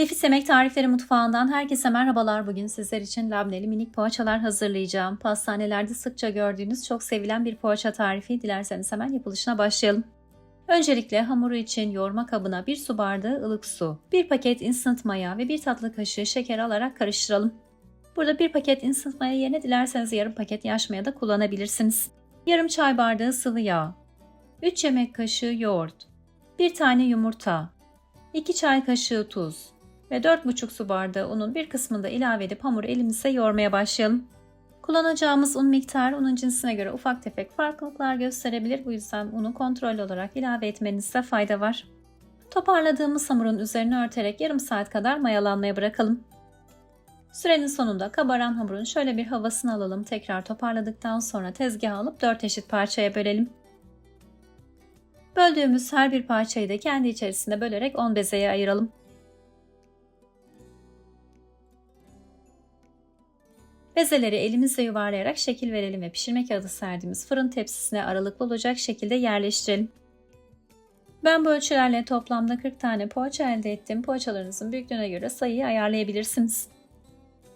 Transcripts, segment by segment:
Nefis Yemek Tarifleri Mutfağı'ndan herkese merhabalar. Bugün sizler için labneli minik poğaçalar hazırlayacağım. Pastanelerde sıkça gördüğünüz çok sevilen bir poğaça tarifi. Dilerseniz hemen yapılışına başlayalım. Öncelikle hamuru için yoğurma kabına 1 su bardağı ılık su, 1 paket instant maya ve 1 tatlı kaşığı şeker alarak karıştıralım. Burada 1 paket instant maya yerine dilerseniz yarım paket yaş maya da kullanabilirsiniz. Yarım çay bardağı sıvı yağ, 3 yemek kaşığı yoğurt, 1 tane yumurta, 2 çay kaşığı tuz ve 4,5 su bardağı unun bir kısmını da ilave edip hamuru elimizle yoğurmaya başlayalım. Kullanacağımız un miktarı unun cinsine göre ufak tefek farklılıklar gösterebilir. Bu yüzden unu kontrol olarak ilave etmenizde fayda var. Toparladığımız hamurun üzerine örterek yarım saat kadar mayalanmaya bırakalım. Sürenin sonunda kabaran hamurun şöyle bir havasını alalım. Tekrar toparladıktan sonra tezgaha alıp 4 eşit parçaya bölelim. Böldüğümüz her bir parçayı da kendi içerisinde bölerek 10 bezeye ayıralım. Bezeleri elimizle yuvarlayarak şekil verelim ve pişirme kağıdı serdiğimiz fırın tepsisine aralıklı olacak şekilde yerleştirelim. Ben bu ölçülerle toplamda 40 tane poğaça elde ettim. Poğaçalarınızın büyüklüğüne göre sayıyı ayarlayabilirsiniz.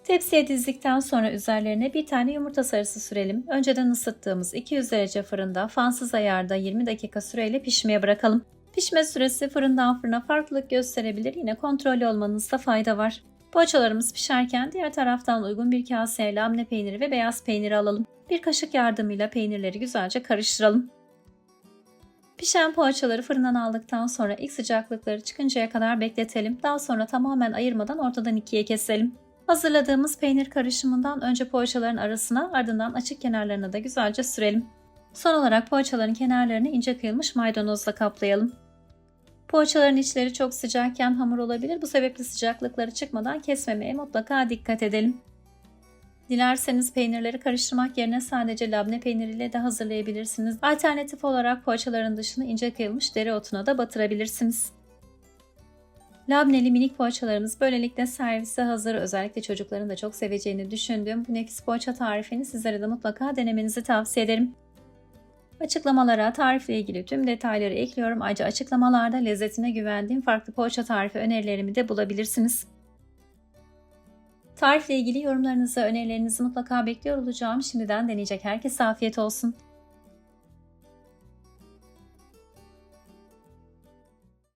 Tepsiye dizdikten sonra üzerlerine bir tane yumurta sarısı sürelim. Önceden ısıttığımız 200 derece fırında fansız ayarda 20 dakika süreyle pişmeye bırakalım. Pişme süresi fırından fırına farklılık gösterebilir. Yine kontrollü olmanızda fayda var. Poğaçalarımız pişerken diğer taraftan uygun bir kaseye lamne peyniri ve beyaz peyniri alalım. Bir kaşık yardımıyla peynirleri güzelce karıştıralım. Pişen poğaçaları fırından aldıktan sonra ilk sıcaklıkları çıkıncaya kadar bekletelim. Daha sonra tamamen ayırmadan ortadan ikiye keselim. Hazırladığımız peynir karışımından önce poğaçaların arasına ardından açık kenarlarına da güzelce sürelim. Son olarak poğaçaların kenarlarını ince kıyılmış maydanozla kaplayalım. Poğaçaların içleri çok sıcakken hamur olabilir. Bu sebeple sıcaklıkları çıkmadan kesmemeye mutlaka dikkat edelim. Dilerseniz peynirleri karıştırmak yerine sadece labne peyniriyle de hazırlayabilirsiniz. Alternatif olarak poğaçaların dışını ince kıyılmış dereotuna da batırabilirsiniz. Labneli minik poğaçalarımız böylelikle servise hazır. Özellikle çocukların da çok seveceğini düşündüğüm bu nefis poğaça tarifini sizlere de mutlaka denemenizi tavsiye ederim. Açıklamalara tarifle ilgili tüm detayları ekliyorum. Ayrıca açıklamalarda lezzetine güvendiğim farklı poğaça tarifi önerilerimi de bulabilirsiniz. Tarifle ilgili yorumlarınızı, önerilerinizi mutlaka bekliyor olacağım. Şimdiden deneyecek herkese afiyet olsun.